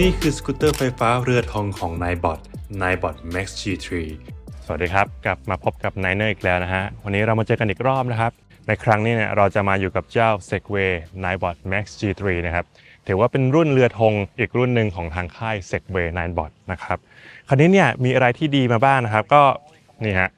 นี่คือสกูตเตอร์ไฟฟ้าเรือทองของนายบอทนายบอท Max G3 สวัสดีครับ กลับมาพบกับนายเนอร์อีกแล้วนะฮะ วันนี้เรามาเจอกันอีกรอบนะครับ ในครั้งนี้เนี่ยเราจะมาอยู่กับเจ้า Segway Ninebot Max G3 นะครับ ถือว่าเป็นรุ่นเรือธงอีกรุ่นหนึ่งของทางค่าย Segway Ninebot นะครับ คันนี้เนี่ยมีอะไรที่ดีมาบ้างนะครับ ก็นี่ฮะ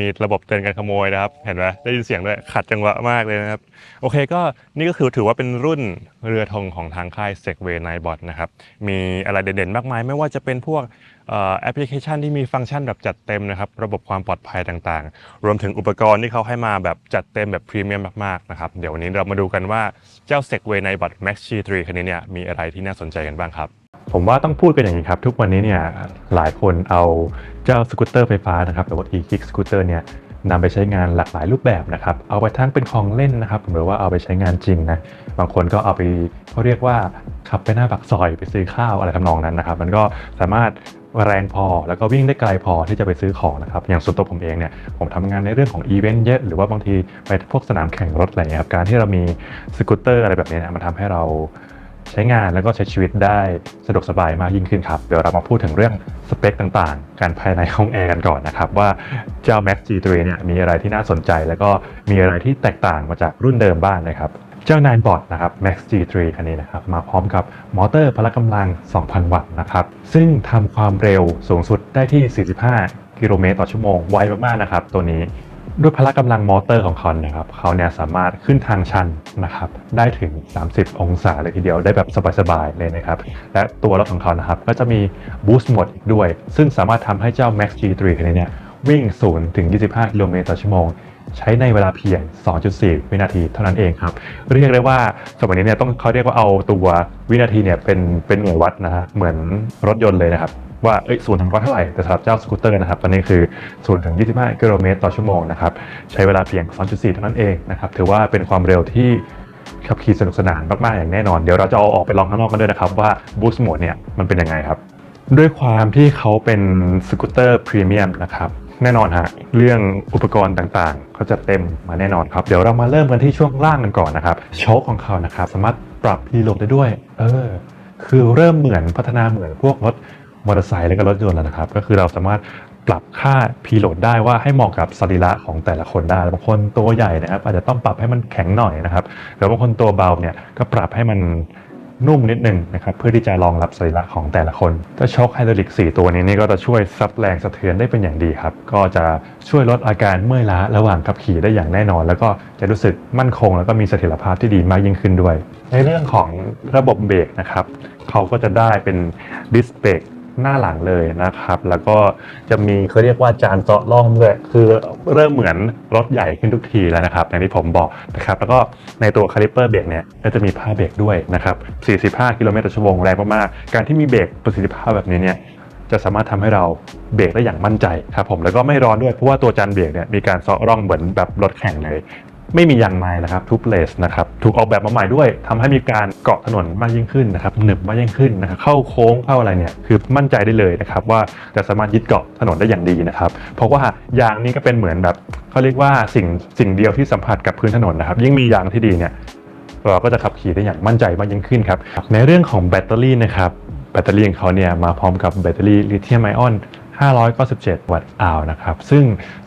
มีระบบเตือนการขโมยนะครับ เห็นไหมได้ยินเสียงด้วยขัดจังหวะมากเลยนะครับ โอเคก็นี่ก็คือถือว่าเป็นรุ่นเรือธงของทางค่าย Segway Ninebot นะครับ มีอะไรเด่นๆ มากมาย ไม่ว่าจะเป็นพวกแอปพลิเคชันที่มีฟังก์ชันแบบจัดเต็มนะครับ ระบบความปลอดภัยต่างๆ รวมถึงอุปกรณ์ที่เขาให้มาแบบจัดเต็มแบบพรีเมียมมากๆนะครับ เดี๋ยววันนี้เรามาดูกันว่าเจ้า Segway Ninebot Max G3 คันนี้เนี่ยมีอะไรที่น่าสนใจกันบ้างครับ ผมว่าต้องพูดกันอย่างนี้ครับ ทุกวันนี้เนี่ยหลายคนเอาเจ้าสกูตเตอร์ไฟฟ้านะครับหรือว่า e-kick scooter เนี่ยนำไปใช้งานหลากหลายรูปแบบนะครับ เอาไปทั้งเป็นของเล่นนะครับหรือว่าเอาไปใช้งานจริงนะ บางคนก็เอาไปเขาเรียกว่าขับไปหน้าปากซอยไปซื้อข้าวอะไรทำนองนั้นนะครับ มันก็สามารถแรงพอแล้วก็วิ่งได้ไกลพอที่จะไปซื้อของนะครับ อย่างส่วนตัวผมเองเนี่ยผมทำงานในเรื่องของอีเวนต์เยอะหรือว่าบางทีไปพวกสนามแข่งรถอะไรเงี้ยครับการที่เรามีสกูตเตอร์อะไรแบบนี้นี่ยมันทำให้เรา ใช้งานแล้วก็ใช้ชีวิตได้สะดวกสบายมากยิ่งขึ้นครับ เดี๋ยวเรามาพูดถึงเรื่องสเปคต่างๆ การภายในห้องแอร์กันก่อนนะครับว่าเจ้า Max G3 เนี่ยมีอะไรที่น่าสนใจ แล้วก็มีอะไรที่แตกต่างมาจากรุ่นเดิมบ้างนะครับเจ้า Nine Bot นะครับ Max G3 คันนี้นะครับ มาพร้อมกับมอเตอร์พละกำลัง 2,000 วัตต์นะครับ ซึ่งทำความเร็วสูงสุดได้ที่ 45 กิโลเมตรต่อชั่วโมง ไวมากๆนะครับ ตัวนี้ ด้วยพละกำลังมอเตอร์ของเขานะครับเขาเนี่ยสามารถขึ้นทางชันนะครับได้ถึง 30 องศาเลยทีเดียวได้แบบสบายๆเลยนะครับ และตัวรถของเขานะครับก็จะมี Boost Mode อีกด้วย ซึ่งสามารถทำให้เจ้า Max G3 คันนี้เนี่ยวิ่ง 0 ถึง 25 กิโลเมตรต่อชั่วโมง ใช้ในเวลาเพียง 2.4 วินาทีเท่านั้นเองครับ เรียกได้ว่าสมัยนี้เนี่ยต้องเขาเรียกว่าเอาตัววินาทีเนี่ยเป็นเป็นหน่วยวัดนะฮะเหมือนรถยนต์เลยนะครับ ว่าเอ้ยศูนถึงร้อยเท่าไหร่ แต่สำหรับเจ้าสกูตเตอร์นะครับตอนนี้คือ0ถึง 25 กิโลเมตรต่อชั่วโมงนะครับใช้เวลาเพียง 2.4 เท่านั้นเองนะครับถือว่าเป็นความเร็วที่ขับขี่สนุกสนานมาก ๆ อย่างแน่นอน เดี๋ยวเราจะเอาออกไปลองข้างนอกกันด้วยนะครับว่า Boost Mode เนี่ยมันเป็นยังไงครับ ด้วยความที่เขาเป็นสกูตเตอร์พรีเมียมนะครับแน่นอนฮะเรื่องอุปกรณ์ต่างๆเขาจะเต็มมาแน่นอนครับ เดี๋ยวเรามาเริ่มกันที่ช่วงล่างกันก่อนนะครับโชคของเขานะครับสามารถปรับรีโหลดได้ด้วย เออ คือเริ่มเหมือนพัฒนาเหมือนพวกรถ มอเตอร์ไซค์และก็รถยนต์แล้วนะครับ ก็คือเราสามารถปรับค่าพีโหลดได้ว่าให้เหมาะกับสรีระของแต่ละคนได้บางคนตัวใหญ่นะครับ อาจจะต้องปรับให้มันแข็งหน่อยนะครับแล้วบางคนตัวเบาเนี่ยก็ปรับให้มันนุ่มนิดนึงนะครับเพื่อที่จะรองรับสรีระของแต่ละคนถ้าช็อคไฮดรอลิก 4 ตัวนี้นี่ก็จะช่วยซับแรงสะเทือนได้เป็นอย่างดีครับ ก็จะช่วยลดอาการเมื่อยล้าระหว่างขับขี่ได้อย่างแน่นอน แล้วก็จะรู้สึกมั่นคง แล้วก็มีเสถียรภาพที่ดีมากยิ่งขึ้นด้วย ในเรื่องของระบบเบรกนะครับเขาก็จะได้เป็นดิสเบรก หน้าหลังเลยนะครับ แล้วก็จะมีเขาเรียกว่าจานเจาะร่องด้วยคือเริ่มเหมือนรถใหญ่ขึ้นทุกทีแล้วนะครับอย่างที่ผมบอกนะครับ แล้วก็ในตัวคาลิปเปอร์เบรกเนี่ยก็จะมีผ้าเบรกด้วยนะครับ 45 กิโลเมตรต่อชั่วโมงแรงมากๆการที่มีเบรกประสิทธิภาพแบบนี้เนี่ยจะสามารถทำให้เราเบรกได้อย่างมั่นใจครับผมแล้วก็ไม่ร้อนด้วยเพราะว่าตัวจานเบรกเนี่ยมีการเซาะร่องเหมือนแบบรถแข่งเลย ไม่มียางไม้นะครับทุบเลสนะครับถูกออกแบบมาใหม่ด้วยทำให้มีการเกาะถนนมากยิ่งขึ้นนะครับหนึบมากยิ่งขึ้นนะครับเข้าโค้งเข้าอะไรเนี่ยคือมั่นใจได้เลยนะครับว่าจะสามารถยึดเกาะถนนได้อย่างดีนะครับเพราะว่ายางนี้ก็เป็นเหมือนแบบเขาเรียกว่าสิ่งสิ่งเดียวที่สัมผัสกับพื้นถนนนะครับ ยิ่งมียางที่ดีเนี่ยเราก็จะขับขี่ได้อย่างมั่นใจมากยิ่งขึ้นครับในเรื่องของแบตเตอรี่นะครับแบตเตอรี่ของเขาเนี่ยมาพร้อมกับแบตเตอรี่ลิเธียมไอออน 597 วัตต์อาวนะครับ ซึ่ง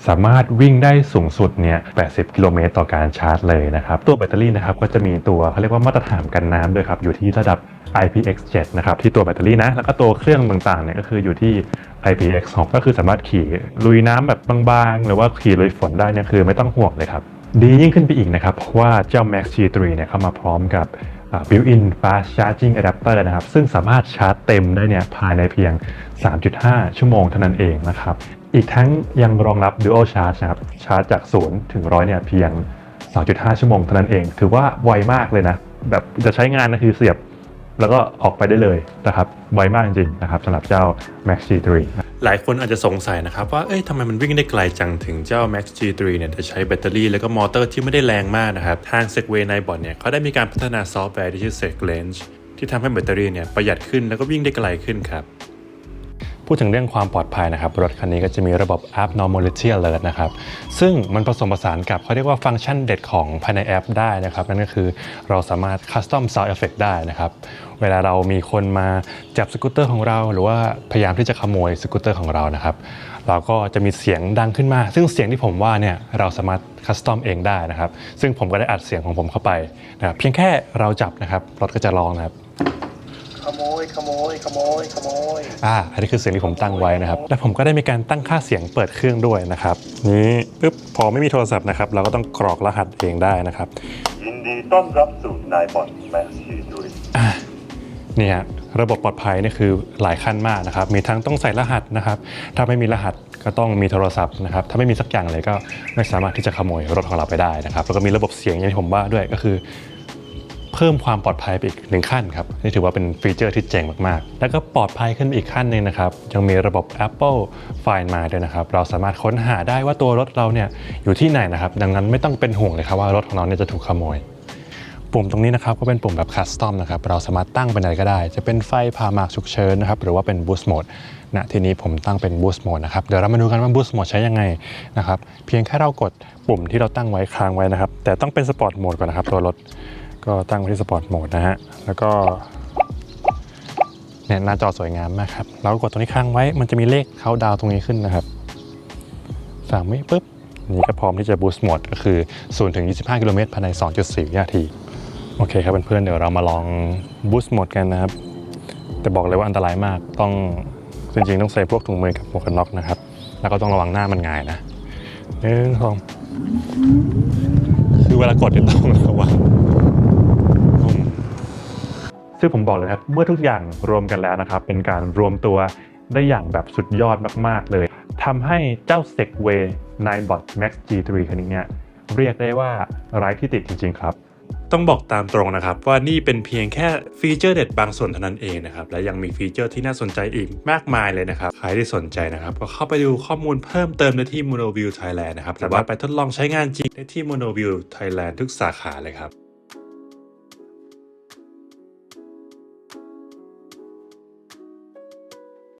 สามารถวิ่งได้สูงสุดเนี่ย 80 กิโลเมตรต่อการชาร์จเลยนะครับ ตัวแบตเตอรี่นะครับก็จะมีตัวเขาเรียกว่ามาตรฐานกันน้ำด้วยครับ อยู่ที่ระดับ IPX7 นะครับ ที่ตัวแบตเตอรี่นะ แล้วก็ตัวเครื่องต่างๆเนี่ยก็คืออยู่ที่ IPX6 ก็คือสามารถขี่ลุยน้ำแบบบางๆ หรือว่าขี่ลุยฝนได้เนี่ยคือไม่ต้องห่วงเลยครับดียิ่งขึ้นไปอีกนะครับ เพราะว่าเจ้า Max G3 เนี่ยเข้ามาพร้อมกับ built-in fast charging adapter นะครับ ซึ่งสามารถชาร์จเต็มได้เนี่ยภายในเพียง 3.5 ชั่วโมงเท่านั้นเองนะครับ อีกทั้งยังรองรับ dual charge นะครับ ชาร์จจาก 0 ถึง 100 เนี่ยเพียง 2.5 ชั่วโมงเท่านั้นเอง ถือว่าไวมากเลยนะ แบบจะใช้งานนะคือเสียบ แล้วก็ออกไปได้เลยนะครับไวมากจริงๆนะครับสำหรับเจ้า Max G3 หลายคนอาจจะสงสัยนะครับว่าเอ้ยทำไมมันวิ่งได้ไกลจังถึงเจ้า Max G3 เนี่ยจะใช้แบตเตอรี่แล้วก็มอเตอร์ที่ไม่ได้แรงมากนะครับ ทาง Segway Ninebot เนี่ยเขาได้มีการพัฒนาซอฟต์แวร์ที่ชื่อ Seg Range ที่ทำให้แบตเตอรี่เนี่ยประหยัดขึ้นแล้วก็วิ่งได้ไกลขึ้นครับ พูดถึงเรื่องความปลอดภัยนะครับ รถคันนี้ก็จะมีระบบ abnormality alert นะครับ ซึ่งมันผสมผสานกับเขาเรียกว่าฟังก์ชันเด็ดของภายในแอปได้นะครับ นั่นก็คือเราสามารถ custom sound effect ได้นะครับ เวลาเรามีคนมาจับสกูตเตอร์ของเรา หรือว่าพยายามที่จะขโมยสกูตเตอร์ของเรานะครับเราก็จะมีเสียงดังขึ้นมา ซึ่งเสียงที่ผมว่าเนี่ยเราสามารถคัสตอมเองได้นะครับ ซึ่งผมก็ได้อัดเสียงของผมเข้าไปนะครับเพียงแค่เราจับนะครับรถก็จะร้องนะครับ ขโมยขโมยขโมยขโมยอ่าอันนี้คือเสียงที่ผมตั้งไว้นะครับ และผมก็ได้มีการตั้งค่าเสียงเปิดเครื่องด้วยนะครับ นี้ปึ๊บพอไม่มีโทรศัพท์นะครับ เราก็ต้องกรอกรหัสเองได้นะครับยินดีต้อนรับสู่นายบอลแม็กซ์ทีดูรินี่ฮะระบบปลอดภัยนี่คือหลายขั้นมากนะครับ มีทั้งต้องใส่รหัสนะครับ ถ้าไม่มีรหัสก็ต้องมีโทรศัพท์นะครับ ถ้าไม่มีสักอย่างเลยก็ไม่สามารถที่จะขโมยรถของเราไปได้นะครับ แล้วก็มีระบบเสียงอย่างที่ผมว่าด้วยก็คือเพิ่มความปลอดภัยไปอีกหนึ่งขั้นครับนี่ถือว่าเป็นฟีเจอร์ที่เจ๋งมากๆ แล้วก็ปลอดภัยขึ้นอีกขั้นหนึ่งนะครับยังมีระบบ Apple Find My ด้วยนะครับเราสามารถค้นหาได้ว่าตัวรถเราเนี่ยอยู่ที่ไหนนะครับดังนั้นไม่ต้องเป็นห่วงเลยครับว่ารถของเราเนี่ยจะถูกขโมยปุ่มตรงนี้นะครับก็เป็นปุ่มแบบคัสตอมนะครับเราสามารถตั้งเป็นอะไรก็ได้ จะเป็นไฟผ่ามากฉุกเฉินนะครับหรือว่าเป็น Boost Mode ณทีนี้ผมตั้งเป็น Boost Mode นะครับเดี๋ยวเรามาดูกันว่า Boost Mode ใช้ยังไงนะครับเพียงแค่เรากดปุ่มที่เราตั้งไว้ค้างไว้นะครับแต่ต้องเป็น Sport Mode ก่อนนะครับตัวรถ ก็ตั้งไว้ที่ Sport Mode นะฮะ แล้วก็เนี่ยหน้าจอสวยงามมากครับ เรากดตรงนี้ค้างไว้ มันจะมีเลขเขาดาวตรงนี้ขึ้นนะครับสามวิปุ๊บ นี่ก็พร้อมที่จะ Boost Mode ก็คือ0ถึง25 กิโลเมตรภายใน 2.4 วินาที โอเคครับเพื่อนๆเดี๋ยวเรามาลองบูสต์โหมดกันนะครับ แต่บอกเลยว่าอันตรายมาก ต้องจริงๆต้องใส่พวกถุงมือกับหมวกกันน็อกนะครับ แล้วก็ต้องระวังหน้ามันหงายนะหนึ่งสองคือเวลากดเนี่ยต้องระวัง ซึ่งผมบอกเลยนะครับเมื่อทุกอย่างรวมกันแล้วนะครับเป็นการรวมตัวได้อย่างแบบสุดยอดมากๆเลยทำให้เจ้า Segway 9bot Max G3 คันนี้เนี่ยเรียกได้ว่าไร้ที่ติดจริง ๆ ครับต้องบอกตามตรงนะครับว่านี่เป็นเพียงแค่ฟีเจอร์เด็ดบางส่วนเท่านั้นเองนะครับและยังมีฟีเจอร์ที่น่าสนใจอีกมากมายเลยนะครับใครที่สนใจนะครับก็เข้าไปดูข้อมูลเพิ่มเติมได้ที่ MonoView Thailand นะครับสามารถไปทดลองใช้งานจริงได้ที่ MonoView Thailand ทุกสาขาเลยครับ